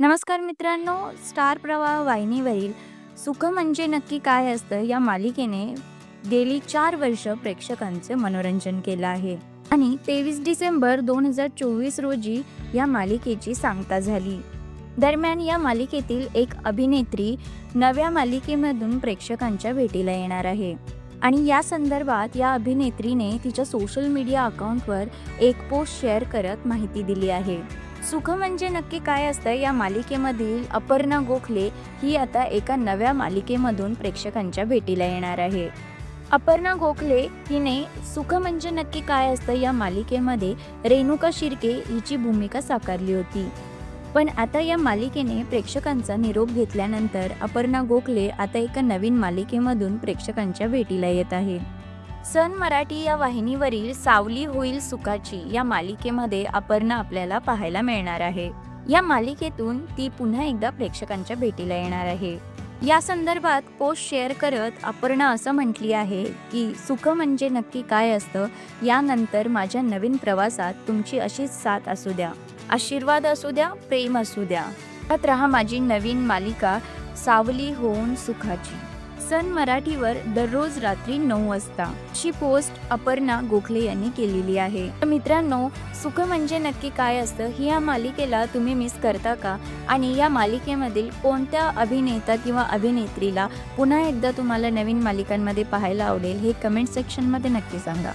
नमस्कार मित्रांनो स्टार प्रवाह वाहिनीवरील सुख म्हणजे नक्की काय असतं या मालिकेने गेली चार वर्ष प्रेक्षकांचे मनोरंजन केलं आहे. आणि तेवीस डिसेंबर दोन हजार चोवीस रोजी या मालिकेची सांगता झाली. दरम्यान या मालिकेतील एक अभिनेत्री नव्या मालिकेमधून प्रेक्षकांच्या भेटीला येणार आहे. आणि या संदर्भात या अभिनेत्रीने तिच्या सोशल मीडिया अकाउंटवर एक पोस्ट शेअर करत माहिती दिली आहे. सुख म्हणजे नक्की काय असतं? या मालिकेमधील अपर्णा गोखले ही आता एका नव्या मालिकेमधून प्रेक्षकांच्या भेटीला येणार आहे. अपर्णा गोखले हिने सुख म्हणजे नक्की काय असतं? या मालिकेमध्ये रेणुका शिर्के हिची भूमिका साकारली होती. पण आता या मालिकेने प्रेक्षकांचा निरोप घेतल्यानंतर अपर्णा गोखले आता एका नवीन मालिकेमधून प्रेक्षकांच्या भेटीला येत आहे. सन मराठी या वाहिनीवरील सावली होईल सुखाची या मालिकेमध्ये अपर्णा आपल्याला पाहायला मिळणार आहे. या मालिकेतून ती पुन्हा एकदा प्रेक्षकांच्या भेटीला येणार आहे. या संदर्भात पोस्ट शेअर करत अपर्णा असं म्हटली आहे की सुख म्हणजे नक्की काय असतं? यानंतर माझ्या नवीन प्रवासात तुमची अशीच साथ असू द्या. आशीर्वाद असू द्या प्रेम असू द्या. पाहत रहा माझी नवीन मालिका सावली होऊन सुखाची. सन मराठीवर दररोज रात्री नऊ वाजता. अशी पोस्ट अपर्णा गोखले यांनी केलेली आहे. तर मित्रांनो सुख म्हणजे नक्की काय असतं ही या मालिकेला तुम्ही मिस करता का? आणि या मालिकेमधील कोणत्या अभिनेता किंवा अभिनेत्रीला पुन्हा एकदा तुम्हाला नवीन मालिकांमध्ये पाहायला आवडेल हे कमेंट सेक्शनमध्ये नक्की सांगा.